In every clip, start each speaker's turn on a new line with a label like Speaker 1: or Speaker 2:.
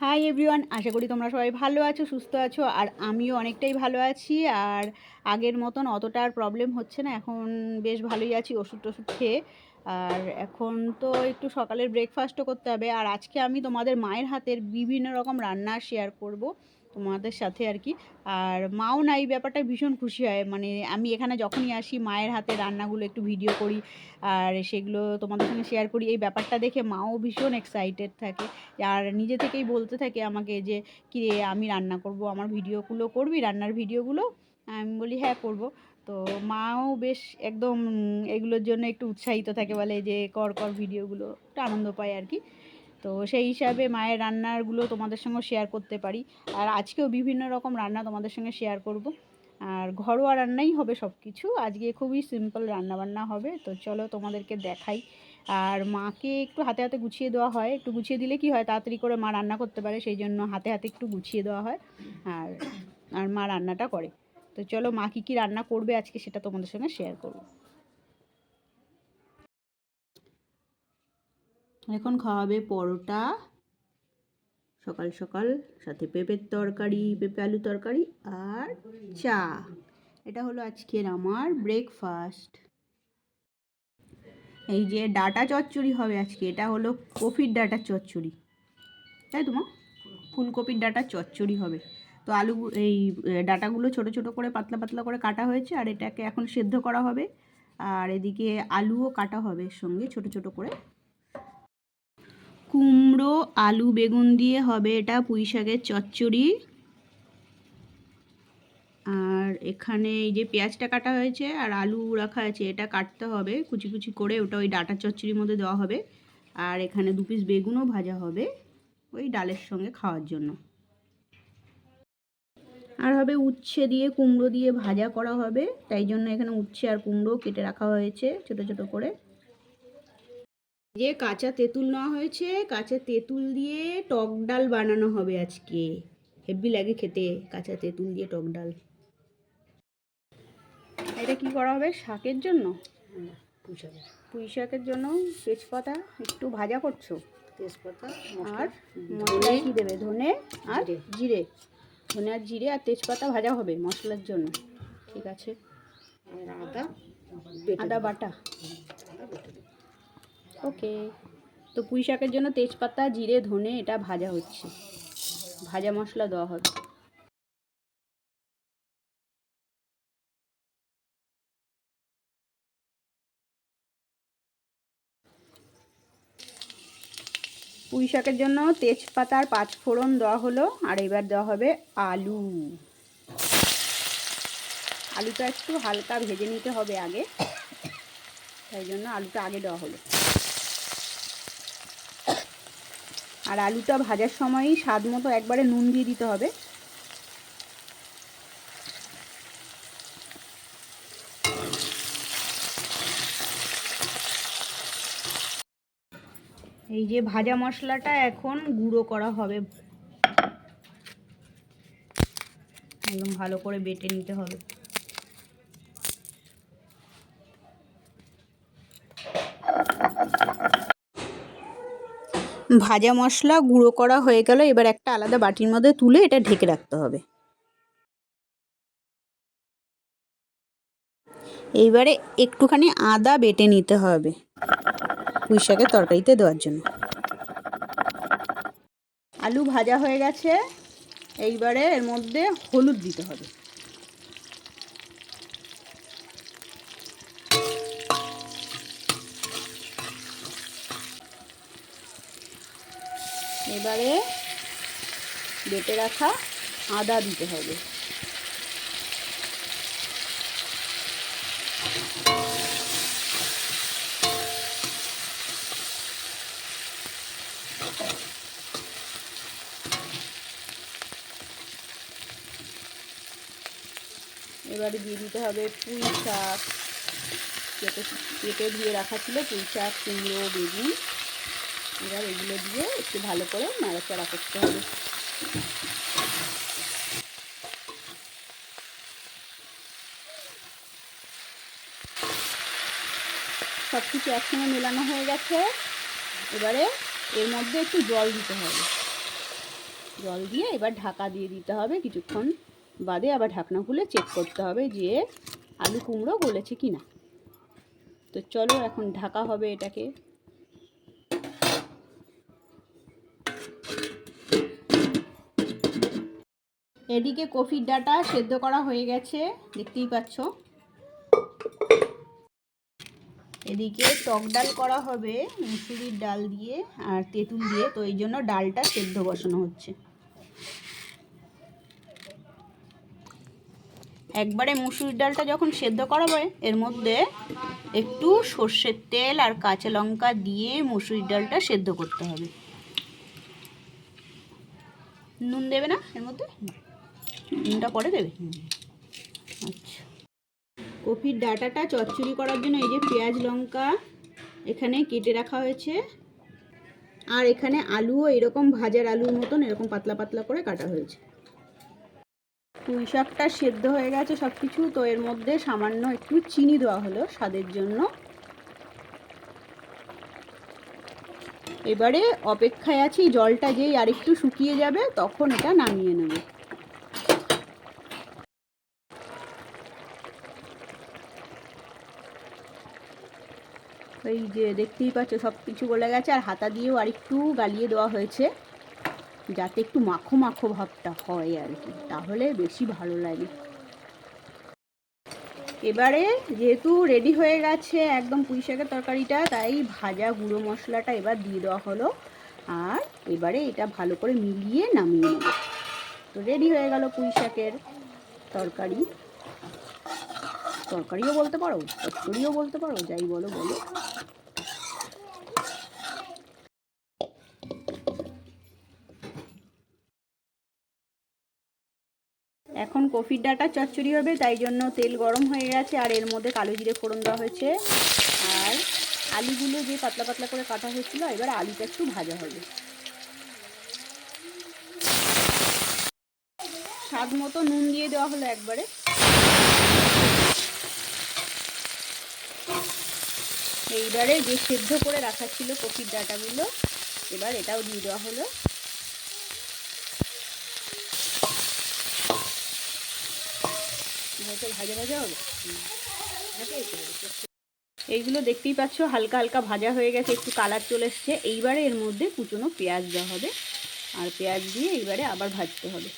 Speaker 1: Hi everyone আশা করি তোমরা সবাই ভালো আছো, সুস্থ আছো, আর আমিও অনেকটাই ভালো আছি। আর আগের মতন অতটা আর প্রবলেম হচ্ছে না, এখন বেশ ভালোই আছি ওষুধ টষুধ খেয়ে। আর এখন তো একটু সকালের ব্রেকফাস্টও করতে হবে। আর আজকে আমি তোমাদের মায়ের হাতের বিভিন্ন রকম রান্না শেয়ার করব। তোমাদের সাথে আর কি আর মাও না এই ব্যাপারটা ভীষণ খুশি হয়। মানে আমি এখানে যখনই আসি, মায়ের হাতে রান্নাগুলো একটু ভিডিও করি আর সেগুলো তোমাদের সঙ্গে শেয়ার করি, এই ব্যাপারটা দেখে মাও ভীষণ এক্সাইটেড থাকে। আর নিজে থেকেই বলতে থাকে আমাকে যে, কী রে, আমি রান্না করব, আমার ভিডিওগুলো করবি, রান্নার ভিডিওগুলো আমি বলি হ্যাঁ করব। তো মাও বেশ একদম এগুলোর জন্য একটু উৎসাহিত থাকে বলে যে, কর কর ভিডিওগুলো একটু আনন্দ পায় আর কি তো সেই হিসাবে মায়ের রান্নারগুলো তোমাদের সঙ্গে শেয়ার করতে পারি। আর আজকেও বিভিন্ন রকম রান্না তোমাদের সঙ্গে শেয়ার করব। আর ঘরোয়া রান্নাই হবে সব কিছু আজকে খুবই সিম্পল রান্নাবান্না হবে। তো চলো তোমাদেরকে দেখাই। আর মাকে একটু হাতে হাতে গুছিয়ে দেওয়া হয়। একটু গুছিয়ে দিলে কি হয়? তাড়াতাড়ি করে মা রান্না করতে পারে। সেই জন্য হাতে হাতে একটু গুছিয়ে দেওয়া হয়। আর আর মা রান্নাটা করে। তো চলো মা কী কী রান্না করবে আজকে সেটা তোমাদের সঙ্গে শেয়ার করব। এখন খাওয়াবে পরোটা, সকাল সকাল সাথে পেঁপের তরকারি, পেঁপে আলু তরকারি আর চা। এটা হলো আজকের আমার ব্রেকফাস্ট এই যে ডাটা চচ্চড়ি হবে আজকে, এটা হলো কফির ডাটা চচ্চড়ি। তাই তো মা? ফুলকপির ডাটা চচ্চড়ি হবে। তো আলু, এই ডাটাগুলো ছোট ছোট করে পাতলা পাতলা করে কাটা হয়েছে আর এটাকে এখন সেদ্ধ করা হবে। আর এদিকে আলুও কাটা হবে সঙ্গে ছোট ছোট করে কুমড়ো, আলু, বেগুন দিয়ে হবে এটা পুঁই শাকের চচ্চড়ি। আর এখানে এই যে পেঁয়াজটা কাটা হয়েছে আর আলু রাখা আছে, এটা কাটতে হবে, কুচি কুচি করে ওটা ওই ডাটা চচ্চড়ির মধ্যে দেওয়া হবে। আর এখানে দু পিস বেগুনও ভাজা হবে ওই ডালের সঙ্গে খাওয়ার জন্য। আর হবে উচ্ছে দিয়ে কুমড়ো দিয়ে ভাজা করা হবে, তাই জন্য এখানে উচ্ছে আর কুমড়ো কেটে রাখা হয়েছে ছোট ছোট করে। যে কাঁচা তেঁতুল নেওয়া হয়েছে কাঁচা তেঁতুল দিয়ে টক ডাল বানানো হবে আজকে। হেভি লাগে খেতে কাঁচা তেঁতুল দিয়ে টক ডাল। এটা কি করা হবে শাকের জন্য? পুঁই শাকের। জন্য তেজপাতা একটু ভাজা করছ?
Speaker 2: তেজপাতা
Speaker 1: আর মশলায় কি দেবে? ধনে আর জিরে। ধনে আর জিরে আর তেজপাতা ভাজা হবে মশলার জন্য। ঠিক আছে।
Speaker 2: আর আদা
Speaker 1: আদা বাটা। ওকে। তো পুঁই শাকের জন্য তেজপাতা, জিরে, ধনে, এটা ভাজা হচ্ছে। ভাজা মশলা দেওয়া হবে। পুঁই শাকের জন্য তেজপাতার পাঁচ ফোড়ন দেওয়া হলো, আর এবার দেওয়া হবে আলু। আলুটা একটু হালকা ভেজে নিতে হবে আগে। তাই জন্য আলুটা আগে দেওয়া হলো। আর আলুটা ভাজার সময়ই স্বাদ মতো একবারে নুন দিয়ে দিতে হবে। এই যে ভাজা মশলাটা এখন গুঁড়ো করা হবে। একদম ভালো করে বেটে নিতে হবে। ভাজা মশলা গুঁড়ো করা হয়ে গেল, এবার একটা আলাদা বাটির মধ্যে তুলে এটা ঢেকে রাখতে হবে। এইবারে একটুখানি আদা বেটে নিতে হবে পুঁই শাকের তরকারিতে দেওয়ার জন্য। আলু ভাজা হয়ে গেছে, এইবারে এর মধ্যে হলুদ দিতে হবে। এবারে বেটে রাখা আদা দিতে হবে। এবারে দিয়ে দিতে হবে পুঁই শাক। কেটে কেটে ধুয়ে রাখা ছিল পুঁই শাক, কুমড়ো, বেগুন। এবার এগুলো দিয়ে একটু ভালো করে নাড়াচাড়া করতে হবে। সব কিছু একসঙ্গে মেলানো হয়ে গেছে। এবারে এর মধ্যে একটু জল দিতে হবে। জল দিয়ে এবার ঢাকা দিয়ে দিতে হবে। কিছুক্ষণ বাদে আবার ঢাকনা খুলে চেক করতে হবে যে আলু কুমড়ো গলেছে কি না তো চলো এখন ঢাকা হবে এটাকে। এদিকে কফির ডাটা সেদ্ধ করা হয়ে গেছে, দেখতেই পাচ্ছ। এদিকে টক ডাল করা হবে, মুসুরির ডাল দিয়ে আর তেঁতুল দিয়ে, তো এই জন্য ডালটা সেদ্ধ বসানো হচ্ছে। একবারে মুসুরির ডালটা যখন সেদ্ধ করাবে এর মধ্যে একটু সর্ষের তেল আর কাঁচা লঙ্কা দিয়ে মুসুরির ডালটা সেদ্ধ করতে হবে। নুন দেবে না এর মধ্যে? নুনটা পরে দেবে? আচ্ছা। কপির ডাটাটা চচ্চড়ি করার জন্য এই যে পেঁয়াজ লঙ্কা এখানে কেটে রাখা হয়েছে। আর এখানে আলুও এরকম ভাজার আলুর মতন এরকম পাতলা পাতলা করে কাটা হয়েছে। পুঁই শাকটা সেদ্ধ হয়ে গেছে সব কিছু তো এর মধ্যে সামান্য একটু চিনি দেওয়া হলো স্বাদের জন্য। এবারে অপেক্ষায় আছি, জলটা যেই আরেকটু শুকিয়ে যাবে তখন এটা নামিয়ে নেবে। এই যে দেখতেই পাচ্ছ সব কিছু গলে গেছে আর হাতা দিয়েও আরেকটু গালিয়ে দেওয়া হয়েছে, যাতে একটু মাখো মাখো ভাবটা হয় আর কি। তাহলে বেশি ভালো লাগে। এবারে যেহেতু রেডি হয়ে গেছে একদম পুঁই শাকের তরকারিটা, তাই ভাজা গুঁড়ো মশলাটা এবার দিয়ে দেওয়া হলো। আর এবারে এটা ভালো করে মিলিয়ে নামিয়ে নেব। তো রেডি হয়ে গেল পুঁই শাকের তরকারি। তরকারিও বলতে পারো চচ্চড়িও বলতে পারো, যাই বলো বলো। এখন কফির ডাটা চচ্চড়ি হবে, তাই জন্য তেল গরম হয়ে গেছে, আর এর মধ্যে কালো জিরে ফোড়ন দেওয়া হয়েছে। আর আলুগুলো যে পাতলা পাতলা করে কাটা হয়েছিল, এবার আলুটা একটু ভাজা হবে। স্বাদ মতো নুন দিয়ে দেওয়া হলো একবারে। এইবারে যে সেদ্ধ করে রাখা ছিল কফির ডাটাগুলো, এবার এটাও দিয়ে দেওয়া হলো। ভাজা ভাজা হবে। এইগুলো দেখতেই পাচ্ছ, হালকা হালকা ভাজা হয়ে গেছে, একটু কালার চলে এসছে। এইবারে এর মধ্যে কুচনো পেঁয়াজ দেওয়া হবে। আর পেঁয়াজ দিয়ে এইবারে আবার ভাজতে হবে।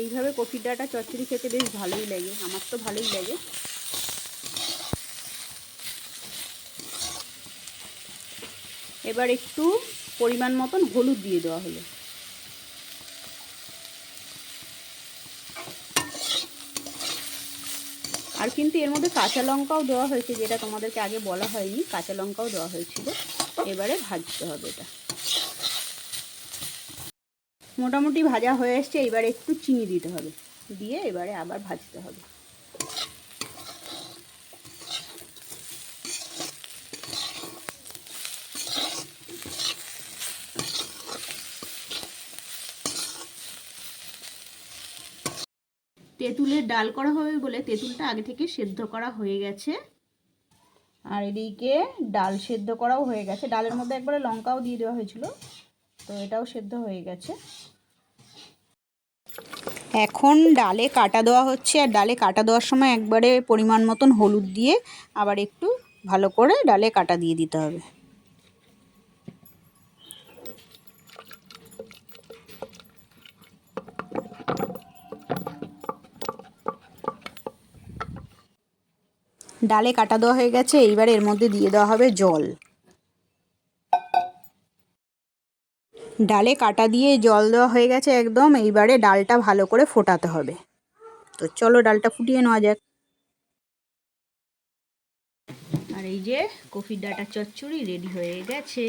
Speaker 1: এইভাবে কফির ডাটা, চচ্চড়ি খেতে বেশ ভালোই লাগে, আমার তো ভালোই লাগে। এবার একটু পরিমাণ মতন হলুদ দিয়ে দেওয়া হলো। আর কিন্তু এর মধ্যে কাঁচা লঙ্কাও দেওয়া হয়েছে, যেটা তোমাদেরকে আগে বলা হয়নি, কাঁচা লঙ্কাও দেওয়া হয়েছিল। এবারে ভাজতে হবে এটা। মোটামুটি ভাজা হয়ে এসছে, এবারে একটু চিনি দিতে হবে। দিয়ে এবারে আবার ভাজতে হবে। তেঁতুলের ডাল করা হবে বলে তেঁতুলটা আগে থেকে সেদ্ধ করা হয়ে গেছে। আর এদিকে ডাল সেদ্ধ করাও হয়ে গেছে। ডালের মধ্যে একবারে লঙ্কাও দিয়ে দেওয়া হয়েছিল। তো এটাও সেদ্ধ হয়ে গেছে। এখন ডালে কাটা দেওয়া হচ্ছে। আর ডালে কাটা দেওয়ার সময় একবারে পরিমাণ মতন হলুদ দিয়ে আবার একটু ভালো করে ডালে কাটা দিয়ে দিতে হবে। ডালে কাটা দেওয়া হয়ে গেছে। এইবার এর মধ্যে দিয়ে দেওয়া হবে জল। ডালে কাটা দিয়ে জল দেওয়া হয়ে গেছে একদম, এইবারে ডালটা ভালো করে ফোটাতে হবে। তো চলো ডালটা ফুটিয়ে নেওয়া যাক। আর এই যে কফির ডাটা চচ্চড়ি রেডি হয়ে গেছে।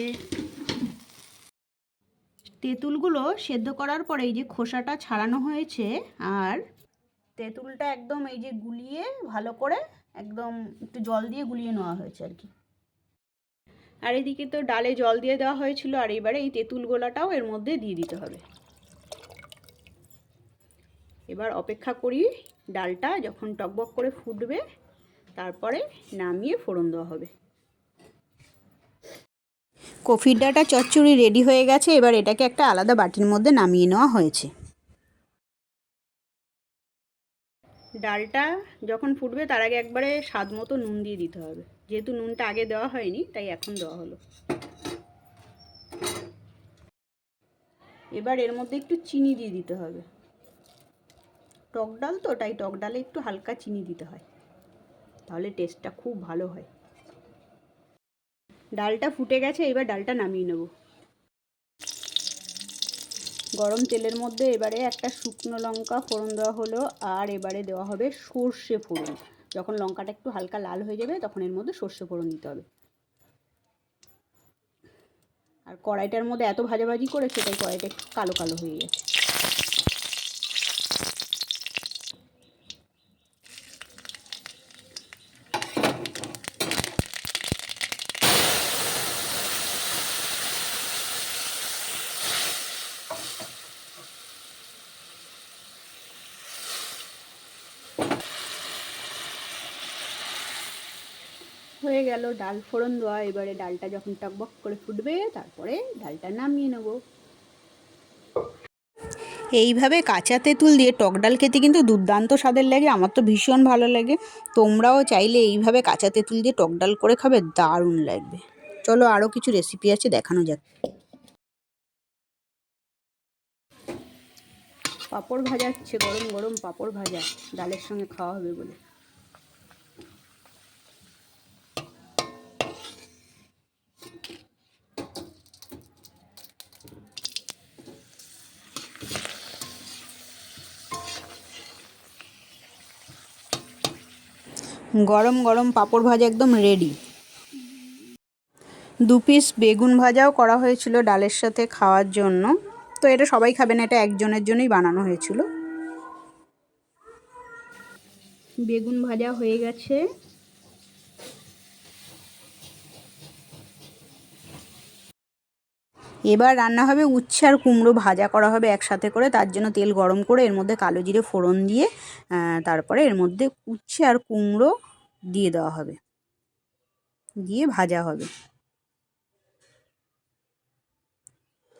Speaker 1: তেঁতুলগুলো সেদ্ধ করার পরে এই যে খোসাটা ছাড়ানো হয়েছে, আর তেঁতুলটা একদম এই যে গুলিয়ে ভালো করে একদম একটু জল দিয়ে গুলিয়ে নেওয়া হয়েছে আর কি। আর এদিকে তো ডালে জল দিয়ে দেওয়া হয়েছিল, আর এবারে এই তেঁতুল গোলাটাও এর মধ্যে দিয়ে দিতে হবে। এবার অপেক্ষা করি ডালটা যখন টকবক করে ফুটবে, তারপরে নামিয়ে ফোড়ন দেওয়া হবে। কফির ডাটা চচ্চড়ি রেডি হয়ে গেছে, এবার এটাকে একটা আলাদা বাটির মধ্যে নামিয়ে নেওয়া হয়েছে। ডালটা যখন ফুটবে, তার আগে একবারে স্বাদ মতো নুন দিয়ে দিতে হবে। যেহেতু নুনটা আগে দেওয়া হয়নি, তাই এখন দেওয়া হলো। এবার এর মধ্যে একটু চিনি দিয়ে দিতে হবে। টক ডাল তো, তাই টক ডালে একটু হালকা চিনি দিতে হয়। তাহলে টেস্টটা খুব ভালো হয়। ডালটা ফুটে গেছে, এবার ডালটা নামিয়ে নেব। গরম তেলের মধ্যে এবারে একটা শুকনো লঙ্কা ফোড়ন দেওয়া হলো, আর এবারে দেওয়া হবে সর্ষে ফোড়ন। যখন লঙ্কাটা একটু হালকা লাল হয়ে যাবে, তখন এর মধ্যে সর্ষে ফোড়ন দিতে হবে। আর কড়াইটার মধ্যে এত ভাজাভাজি করেছে, তাই কড়াইটা একটু কালো কালো হয়ে গেছে হয়ে গেল ডাল ফোড়ন দেওয়া এবারে ডালটা যখন টকবক করে ফুটবে তারপরে ডালটা নামিয়ে নেব। এইভাবে কাঁচা তেঁতুল দিয়ে টক ডাল খেতে কিন্তু দুর্দান্ত স্বাদের লাগে আমার তো ভীষণ ভালো লাগে। তোমরাও চাইলে এইভাবে কাঁচা তেঁতুল দিয়ে টক ডাল করে খাবে দারুণ লাগবে। চলো আরও কিছু রেসিপি আছে দেখানো যাক। পাঁপড় ভাজা হচ্ছে গরম গরম পাঁপড় ভাজা ডালের সঙ্গে খাওয়া হবে বলে। গরম গরম পাঁপড় ভাজা একদম রেডি দু পিস বেগুন ভাজাও করা হয়েছিল ডালের সাথে খাওয়ার জন্য। তো এটা সবাই খাবে না, এটা একজনের জন্যই বানানো হয়েছিল। বেগুন ভাজা হয়ে গেছে। এবার রান্না হবে উচ্ছে আর কুমড়ো ভাজা করা হবে একসাথে করে, তার জন্য তেল গরম করে এর মধ্যে কালো জিরে ফোড়ন দিয়ে তারপরে এর মধ্যে উচ্ছে আর কুমড়ো দিয়ে দেওয়া হবে, দিয়ে ভাজা হবে।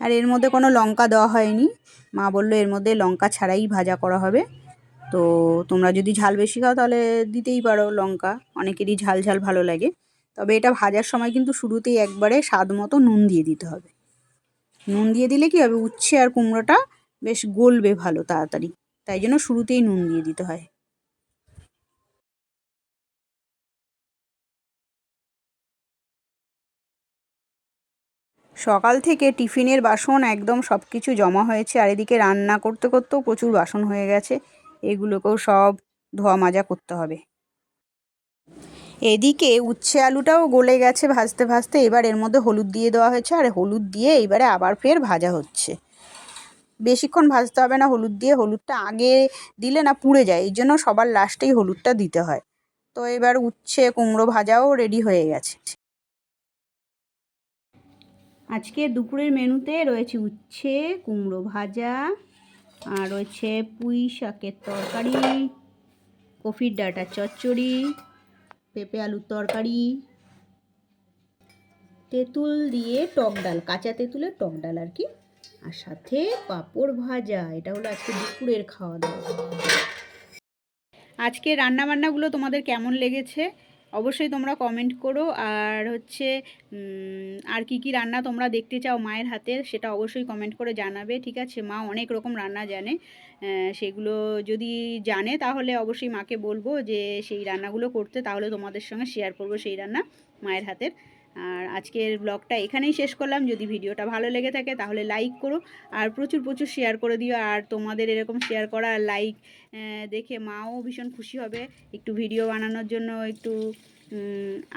Speaker 1: আর এর মধ্যে কোনো লঙ্কা দেওয়া হয়নি, মা বলল এর মধ্যে লঙ্কা ছাড়াই ভাজা করা হবে, তো তোমরা যদি ঝাল বেশি খাও তাহলে দিতেই পারো লঙ্কা, অনেকেরই ঝাল ঝাল ভালো লাগে, তবে এটা ভাজার সময় কিন্তু শুরুতেই একবারে স্বাদ মতো নুন দিয়ে দিতে হবে। নুন দিয়ে দিলে কি হবে? উচ্ছে আর কুমড়োটা বেশ গলবে ভালো তাড়াতাড়ি। তাই জন্য শুরুতেই নুন দিয়ে দিতে হয়। সকাল থেকে টিফিনের বাসন একদম সব কিছু জমা হয়েছে। আর এদিকে রান্না করতে করতেও প্রচুর বাসন হয়ে গেছে। এগুলোকেও সব ধোয়া মাজা করতে হবে। এদিকে উচ্ছে আলুটাও গলে গেছে ভাজতে ভাজতে। এবার এর মধ্যে হলুদ দিয়ে দেওয়া হয়েছে আর হলুদ দিয়ে এবারে আবার ফের ভাজা হচ্ছে। বেশিক্ষণ ভাজতে হবে না, হলুদ দিয়ে হলুদটা আগে দিলে না পুড়ে যায়, এই জন্য সবার লাস্টেই হলুদটা দিতে হয়। তো এবার উচ্ছে, কুমড়ো ভাজাও রেডি হয়ে গেছে। আজকে দুপুরের মেনুতে রয়েছে উচ্ছে, কুমড়ো ভাজা, আর রয়েছে পুঁই শাকের তরকারি, কফির ডাটা চচ্চড়ি পেঁপে আলুর তরকারি। তেঁতুল দিয়ে টক ডাল, কাঁচা তেঁতুলের টক ডাল আর কি। আর সাথে পাঁপড় ভাজা, এটা হলো আজকে দুপুরের খাওয়া দাওয়া। আজকে রান্না বান্নাগুলো তোমাদের কেমন লেগেছে? অবশ্যই তোমরা কমেন্ট করো। আর হচ্ছে আর কি কি রান্না তোমরা দেখতে চাও মায়ের হাতের সেটা অবশ্যই কমেন্ট করে জানাবে, ঠিক আছে? মা অনেক রকম রান্না জানে। সেগুলো যদি জানে, তাহলে অবশ্যই মাকে বলব যে, সেই রান্নাগুলো করতে, তাহলে তোমাদের সঙ্গে শেয়ার করব সেই রান্না মায়ের হাতের। আর আজকের ব্লগটা এখানেই শেষ করলাম। যদি ভিডিওটা ভালো লেগে থাকে তাহলে লাইক করো আর প্রচুর প্রচুর শেয়ার করে দিও। আর তোমাদের এরকম শেয়ার করা লাইক দেখে মাও ভীষণ খুশি হবে। একটু ভিডিও বানানোর জন্য একটু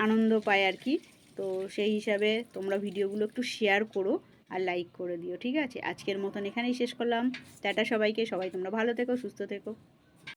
Speaker 1: আনন্দ পায় আর কি। তো সেই হিসাবে তোমরা ভিডিওগুলো একটু শেয়ার করো আর লাইক করে দিও, ঠিক আছে? আজকের মতন এখানেই শেষ করলাম। টাটা সবাইকে। সবাই তোমরা ভালো থেকো, সুস্থ থেকো।